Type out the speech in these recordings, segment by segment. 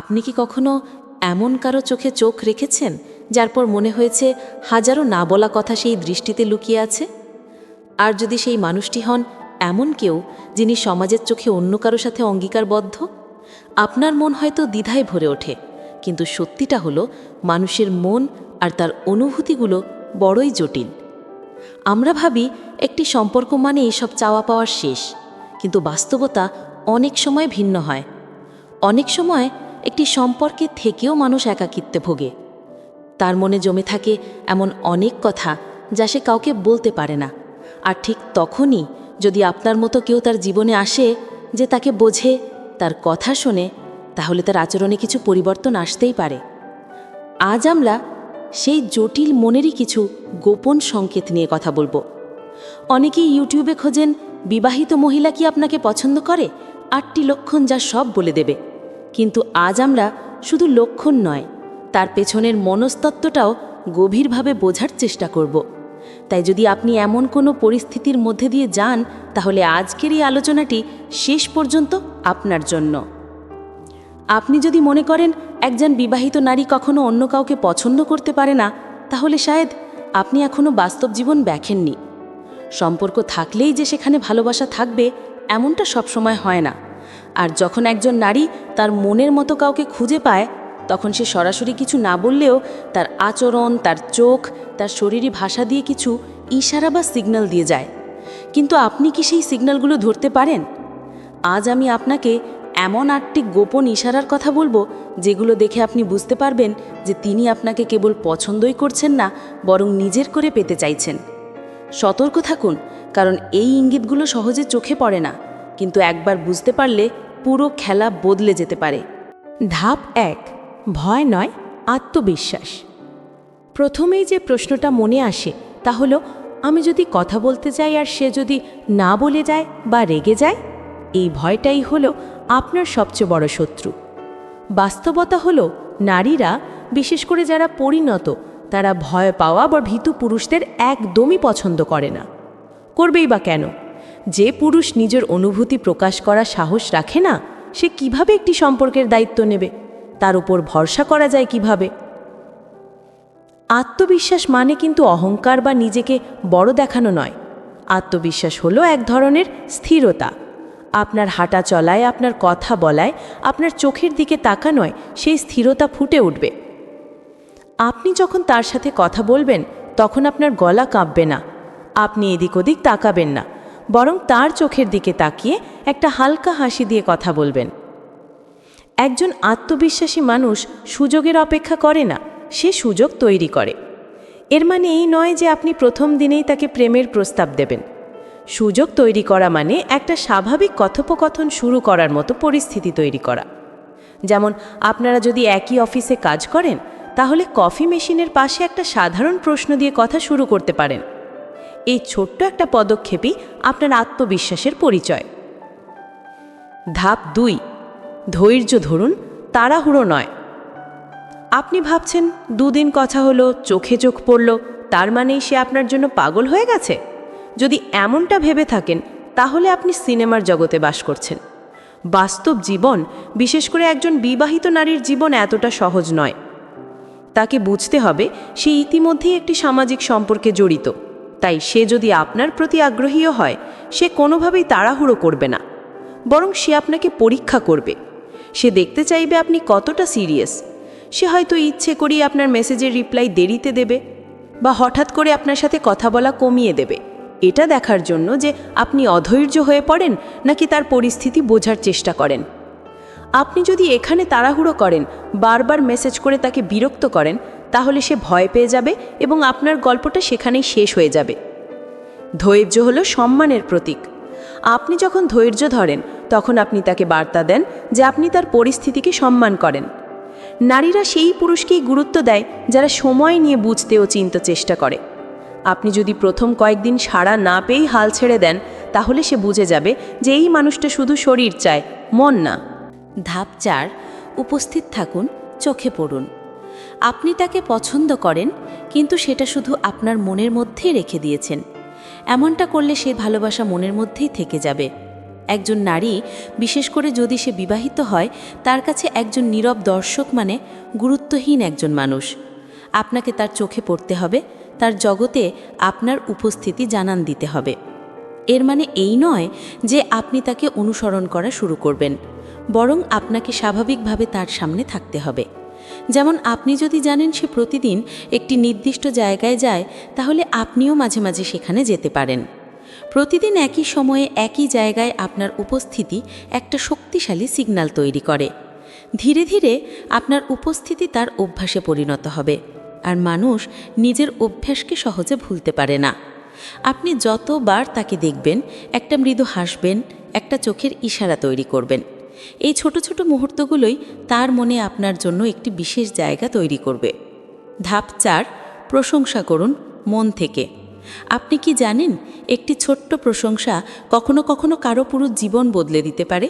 আপনি কি কখনো এমন কারও চোখে চোখ রেখেছেন, যার পর মনে হয়েছে হাজারো না বলা কথা সেই দৃষ্টিতে লুকিয়ে আছে? আর যদি সেই মানুষটি হন, এমন কেউ যিনি সমাজের চোখে অন্য কারও সাথে অঙ্গীকারবদ্ধ? আপনার মন হয়তো দ্বিধায় ভরে ওঠে, কিন্তু সত্যিটা হলো মানুষের মন আর তার অনুভূতিগুলো বড়ই জটিল। আমরা ভাবি একটি সম্পর্ক মানে এসব চাওয়া পাওয়ার শেষ, কিন্তু বাস্তবতা অনেক সময় ভিন্ন হয়। অনেক সময় একটি সম্পর্কে থেকেও মানুষ একাকিত্বে ভোগে। তার মনে জমে থাকে এমন অনেক কথা যা সে কাউকে বলতে পারে না। আর ঠিক তখনই যদি আপনার মতো কেউ তার জীবনে আসে যে তাকে বোঝে, তার কথা শোনে, তাহলে তার আচরণে কিছু পরিবর্তন আসতেই পারে। আজ আমরা সেই জটিল মনেরই কিছু গোপন সংকেত নিয়ে কথা বলব। অনেকেই ইউটিউবে খোঁজেন, বিবাহিত মহিলা কি আপনাকে পছন্দ করে? আটটি লক্ষণ যা সব বলে দেবে। কিন্তু আজ আমরা শুধু লক্ষণ নয়, তার পেছনের মনস্তত্ত্বটাও গভীরভাবে বোঝার চেষ্টা করব। তাই যদি আপনি এমন কোনো পরিস্থিতির মধ্যে দিয়ে যান, তাহলে আজকের এই আলোচনাটি শেষ পর্যন্ত আপনার জন্য। আপনি যদি মনে করেন একজন বিবাহিত নারী কখনো অন্য কাউকে পছন্দ করতে পারে না, তাহলে শায়দ আপনি এখনও বাস্তব জীবন দেখেননি। সম্পর্ক থাকলেই যে সেখানে ভালোবাসা থাকবে, এমনটা সবসময় হয় না। আর যখন একজন নারী তার মনের মতো কাউকে খুঁজে পায়, তখন সে সরাসরি কিছু না বললেও তার আচরণ, তার চোখ, তার শরীরী ভাষা দিয়ে কিছু ইশারা বা সিগন্যাল দিয়ে যায়। কিন্তু আপনি কি সেই সিগন্যালগুলো ধরতে পারেন? আজ আমি আপনাকে এমন আটটি গোপন ইশারার কথা বলব, যেগুলো দেখে আপনি বুঝতে পারবেন যে তিনি আপনাকে কেবল পছন্দই করছেন না, বরং নিজের করে পেতে চাইছেন। সতর্ক থাকুন, কারণ এই ইঙ্গিতগুলো সহজে চোখে পড়ে না। কিন্তু একবার বুঝতে পারলে পুরো খেলা বদলে যেতে পারে। ধাপ এক, ভয় নয়, আত্মবিশ্বাস। প্রথমেই যে প্রশ্নটা মনে আসে তা হলো, আমি যদি কথা বলতে যাই আর সে যদি না বলে যায় বা রেগে যায়, এই ভয়টাই হলো আপনার সবচেয়ে বড় শত্রু। বাস্তবতা হলো, নারীরা, বিশেষ করে যারা পরিণত, তারা ভয় পাওয়া বা ভীতু পুরুষদের একদমই পছন্দ করে না। করবেই বা কেন? যে পুরুষ নিজের অনুভূতি প্রকাশ করা সাহস রাখে না, সে কীভাবে একটি সম্পর্কের দায়িত্ব নেবে? তার উপর ভরসা করা যায় কীভাবে? আত্মবিশ্বাস মানে কিন্তু অহংকার বা নিজেকে বড় দেখানো নয়। আত্মবিশ্বাস হলো এক ধরনের স্থিরতা। আপনার হাঁটা চলায়, আপনার কথা বলায়, আপনার চোখের দিকে তাকানোয় সেই স্থিরতা ফুটে উঠবে। আপনি যখন তার সাথে কথা বলবেন, তখন আপনার গলা কাঁপবে না। আপনি এদিক ওদিক তাকাবেন না। বরং তার চোখের দিকে তাকিয়ে একটা হালকা হাসি দিয়ে কথা বলবেন। একজন আত্মবিশ্বাসী মানুষ সুযোগের অপেক্ষা করে না, সে সুযোগ তৈরি করে। এর মানে এই নয় যে আপনি প্রথম দিনেই তাকে প্রেমের প্রস্তাব দেবেন। সুযোগ তৈরি করা মানে একটা স্বাভাবিক কথোপকথন শুরু করার মতো পরিস্থিতি তৈরি করা। যেমন, আপনারা যদি একই অফিসে কাজ করেন, তাহলে কফি মেশিনের পাশে একটা সাধারণ প্রশ্ন দিয়ে কথা শুরু করতে পারেন। এই ছোট্ট একটা পদক্ষেপই আপনার আত্মবিশ্বাসের পরিচয়। ধাপ দুই, ধৈর্য ধরুন, তাড়াহুড়ো নয়। আপনি ভাবছেন, দুদিন কথা হলো, চোখে চোখ পড়ল, তার মানেই সে আপনার জন্য পাগল হয়ে গেছে? যদি এমনটা ভেবে থাকেন, তাহলে আপনি সিনেমার জগতে বাস করছেন। বাস্তব জীবন, বিশেষ করে একজন বিবাহিত নারীর জীবন এতটা সহজ নয়। তাকে বুঝতে হবে, সে ইতিমধ্যেই একটি সামাজিক সম্পর্কে জড়িত। তাই সে যদি আপনার প্রতি আগ্রহীও হয়, সে কোনোভাবেই তাড়াহুড়ো করবে না। বরং সে আপনাকে পরীক্ষা করবে। সে দেখতে চাইবে আপনি কতটা সিরিয়াস। সে হয়তো ইচ্ছে করেই আপনার মেসেজের রিপ্লাই দেরিতে দেবে বা হঠাৎ করে আপনার সাথে কথা বলা কমিয়ে দেবে। এটা দেখার জন্য যে আপনি অধৈর্য হয়ে পড়েন নাকি তার পরিস্থিতি বোঝার চেষ্টা করেন। আপনি যদি এখানে তাড়াহুড়ো করেন, বারবার মেসেজ করে তাকে বিরক্ত করেন তাহলে সে ভয় পেয়ে যাবে এবং আপনার গল্পটা সেখানেই শেষ হয়ে যাবে। ধৈর্য হলো সম্মানের প্রতীক। আপনি যখন ধৈর্য ধরেন, তখন আপনি তাকে বার্তা দেন যে আপনি তার পরিস্থিতিকে সম্মান করেন। নারীরা সেই পুরুষকেই গুরুত্ব দেয় যারা সময় নিয়ে বুঝতে ও চিনতে চেষ্টা করে। আপনি যদি প্রথম কয়েকদিন সাড়া না পেয়েই হাল ছেড়ে দেন, তাহলে সে বুঝে যাবে যে এই মানুষটা শুধু শরীর চায়, মন না। ধাপ চার, উপস্থিত থাকুন, চোখে পড়ুন। আপনি তাকে পছন্দ করেন, কিন্তু সেটা শুধু আপনার মনের মধ্যেই রেখে দিয়েছেন। এমনটা করলে সে ভালোবাসা মনের মধ্যেই থেকে যাবে। একজন নারী, বিশেষ করে যদি সে বিবাহিত হয়, তার কাছে একজন নীরব দর্শক মানে গুরুত্বহীন একজন মানুষ। আপনাকে তার চোখে পড়তে হবে, তার জগতে আপনার উপস্থিতি জানান দিতে হবে। এর মানে এই নয় যে আপনি তাকে অনুসরণ করা শুরু করবেন, বরং আপনাকে স্বাভাবিকভাবে তার সামনে থাকতে হবে। যেমন আপনি যদি জানেন সে প্রতিদিন একটি নির্দিষ্ট জায়গায় যায়, তাহলে আপনিও মাঝে মাঝে সেখানে যেতে পারেন। প্রতিদিন একই সময়ে একই জায়গায় আপনার উপস্থিতি একটা শক্তিশালী সিগন্যাল তৈরি করে। ধীরে ধীরে আপনার উপস্থিতি তার অভ্যাসে পরিণত হবে, আর মানুষ নিজের অভ্যাসকে সহজে ভুলতে পারে না। আপনি যতবার তাকে দেখবেন, একটা মৃদু হাসবেন, একটা চোখের ইশারা তৈরি করবেন। এই ছোট ছোট মুহূর্তগুলোই তার মনে আপনার জন্য একটি বিশেষ জায়গা তৈরি করবে। ধাপ চার, প্রশংসা করুন মন থেকে। আপনি কি জানেন একটি ছোট্ট প্রশংসা কখনো কখনো কারও পুরো জীবন বদলে দিতে পারে?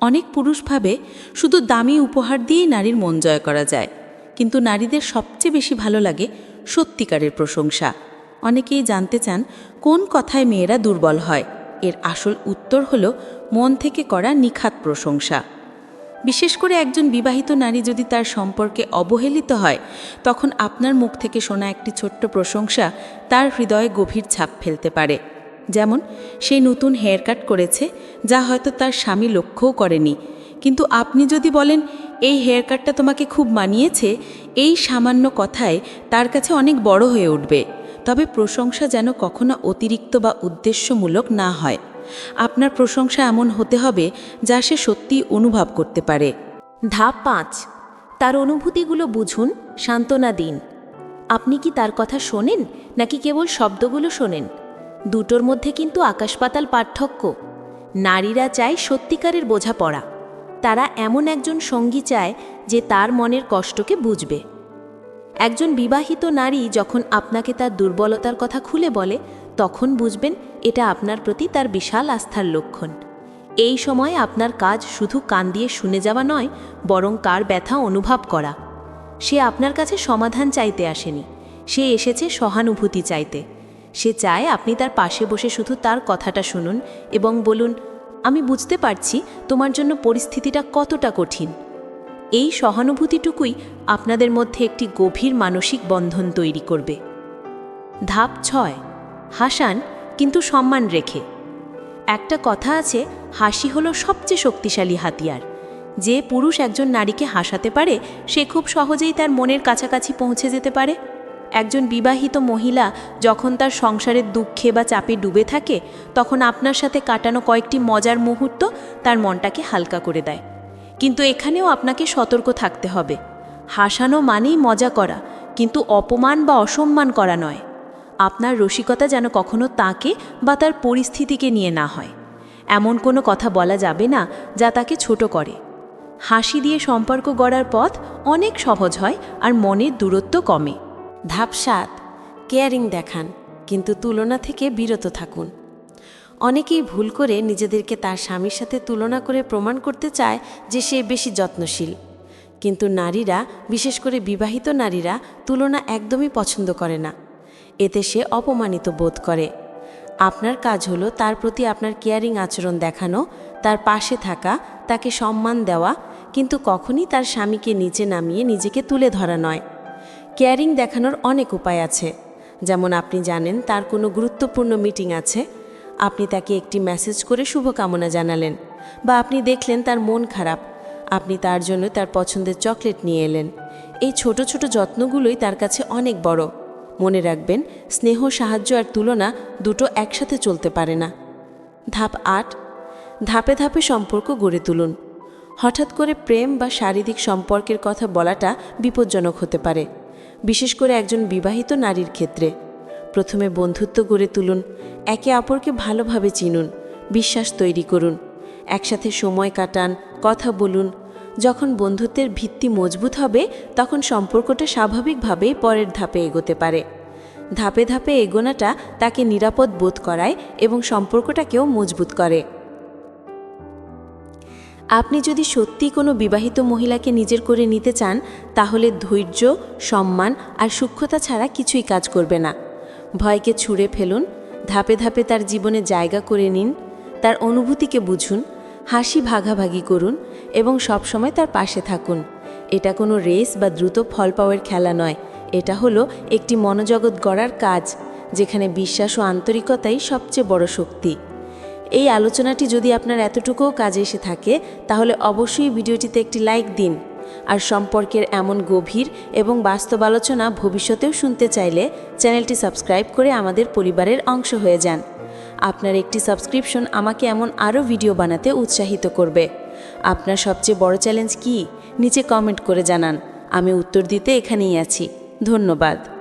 অনেক পুরুষ ভাবে শুধু দামি উপহার দিয়েই নারীর মন জয় করা যায়, কিন্তু নারীদের সবচেয়ে বেশি ভালো লাগে সত্যিকারের প্রশংসা। অনেকেই জানতে চান কোন কথায় মেয়েরা দুর্বল হয়। এর আসল উত্তর হল মন থেকে করা নিখাত প্রশংসা। বিশেষ করে একজন বিবাহিত নারী যদি তার সম্পর্কে অবহেলিত হয়, তখন আপনার মুখ থেকে শোনা একটি ছোট্ট প্রশংসা তার হৃদয়ে গভীর ছাপ ফেলতে পারে। যেমন সেই নতুন হেয়ার কাট করেছে, যা হয়তো তার স্বামী লক্ষ্যও করেনি। কিন্তু আপনি যদি বলেন, এই হেয়ার কাটটা তোমাকে খুব মানিয়েছে এই সামান্য কথায় তার কাছে অনেক বড় হয়ে উঠবে। তবে প্রশংসা যেন কখনো অতিরিক্ত বা উদ্দেশ্যমূলক না হয়। আপনার প্রশংসা এমন হতে হবে যা সে সত্যিই অনুভব করতে পারে। ধাপ পাঁচ। তার অনুভূতিগুলো বুঝুন, সান্ত্বনা দিন। আপনি কি তার কথা শোনেন, নাকি কেবল শব্দগুলো শোনেন? দুটোর মধ্যে কিন্তু আকাশপাতাল পার্থক্য। নারীরা চায় সত্যিকারের বোঝাপড়া। তারা এমন একজন সঙ্গী চায় যে তার মনের কষ্টকে বুঝবে। একজন বিবাহিত নারী যখন আপনাকে তার দুর্বলতার কথা খুলে বলে, তখন বুঝবেন এটা আপনার প্রতি তার বিশাল আস্থার লক্ষণ। এই সময় আপনার কাজ শুধু কান দিয়ে শুনে যাওয়া নয়, বরং কার ব্যথা অনুভব করা। সে আপনার কাছে সমাধান চাইতে আসেনি। সে এসেছে সহানুভূতি চাইতে। সে চায় আপনি তার পাশে বসে শুধু তার কথাটা শুনুন এবং বলুন, আমি বুঝতে পারছি তোমার জন্য পরিস্থিতিটা কতটা কঠিন। এই সহানুভূতিটুকুই আপনাদের মধ্যে একটি গভীর মানসিক বন্ধন তৈরি করবে। ধাপ ছয়, হাসান কিন্তু সম্মান রেখে। একটা কথা আছে, হাসি হলো সবচেয়ে শক্তিশালী হাতিয়ার। যে পুরুষ একজন নারীকে হাসাতে পারে, সে খুব সহজেই তার মনের কাছাকাছি পৌঁছে যেতে পারে। একজন বিবাহিত মহিলা যখন তার সংসারের দুঃখে বা চাপে ডুবে থাকে, তখন আপনার সাথে কাটানো কয়েকটি মজার মুহূর্ত তার মনটাকে হালকা করে দেয়। কিন্তু এখানেও আপনাকে সতর্ক থাকতে হবে। হাসানো মানেই মজা করা, কিন্তু অপমান বা অসম্মান করা নয়। আপনার রসিকতা যেন কখনো তাকে বা তার পরিস্থিতিকে নিয়ে না হয়। এমন কোনো কথা বলা যাবে না যা তাকে ছোট করে। হাসি দিয়ে সম্পর্ক গড়ার পথ অনেক সহজ হয় আর মনের দূরত্ব কমে। ধাপ সাত কেয়ারিং দেখান, কিন্তু তুলনা থেকে বিরত থাকুন। অনেকেই ভুল করে নিজেদেরকে তার স্বামীর সাথে তুলনা করে প্রমাণ করতে চায় যে সে বেশি যত্নশীল। কিন্তু নারীরা, বিশেষ করে বিবাহিত নারীরা, তুলনা একদমই পছন্দ করে না। এতে সে অপমানিত বোধ করে। আপনার কাজ হলো তার প্রতি আপনার কেয়ারিং আচরণ দেখানো, তার পাশে থাকা, তাকে সম্মান দেওয়া, কিন্তু কখনই তার স্বামীকে নিচে নামিয়ে নিজেকে তুলে ধরা নয়। কেয়ারিং দেখানোর অনেক উপায় আছে। যেমন আপনি জানেন, তার কোনো গুরুত্বপূর্ণ মিটিং আছে আপনি তাকে একটি মেসেজ করে শুভকামনা জানালেন বা আপনি দেখলেন তার মন খারাপ। আপনি তার জন্য তার পছন্দের চকলেট নিয়ে এলেন। এই ছোট ছোট যত্নগুলোই তার কাছে অনেক বড়। মনে রাখবেন, স্নেহ, সাহায্য আর তুলনা দুটো একসাথে চলতে পারে না। ধাপ আট, ধাপে ধাপে সম্পর্ক গড়ে তুলুন। হঠাৎ করে প্রেম বা শারীরিক সম্পর্কের কথা বলাটা বিপজ্জনক হতে পারে, বিশেষ করে একজন বিবাহিত নারীর ক্ষেত্রে। প্রথমে বন্ধুত্ব গড়ে তুলুন, একে অপরকে ভালোভাবে চিনুন, বিশ্বাস তৈরি করুন, একসাথে সময় কাটান, কথা বলুন। যখন বন্ধুত্বের ভিত্তি মজবুত হবে, তখন সম্পর্কটা স্বাভাবিকভাবেই পরের ধাপে এগোতে পারে। ধাপে ধাপে এগোনাটা তাকে নিরাপদ বোধ করায় এবং সম্পর্কটাকেও মজবুত করে। আপনি যদি সত্যি কোনো বিবাহিত মহিলাকে নিজের করে নিতে চান, তাহলে ধৈর্য, সম্মান আর সূক্ষ্মতা ছাড়া কিছুই কাজ করবে না। ভয়কে ছুঁড়ে ফেলুন, ধাপে ধাপে তার জীবনে জায়গা করে নিন, তার অনুভূতিকে বুঝুন, হাসি ভাগাভাগি করুন এবং সবসময় তার পাশে থাকুন। এটা কোনো রেস বা দ্রুত ফল পাওয়ার খেলা নয়। এটা হলো একটি মনোজগৎ গড়ার কাজ, যেখানে বিশ্বাস ও আন্তরিকতাই সবচেয়ে বড় শক্তি। এই আলোচনাটি যদি আপনার এতটুকুও কাজে এসে থাকে, তাহলে অবশ্যই ভিডিওটিতে একটি লাইক দিন। আর সম্পর্কের এমন গভীর এবং বাস্তব আলোচনা ভবিষ্যতেও শুনতে চাইলে চ্যানেলটি সাবস্ক্রাইব করে আমাদের পরিবারের অংশ হয়ে যান। আপনার একটি সাবস্ক্রিপশন আমাকে এমন আরও ভিডিও বানাতে উৎসাহিত করবে। আপনার সবচেয়ে বড় চ্যালেঞ্জ কি? নিচে কমেন্ট করে জানান। আমি উত্তর দিতে এখানেই আছি। ধন্যবাদ।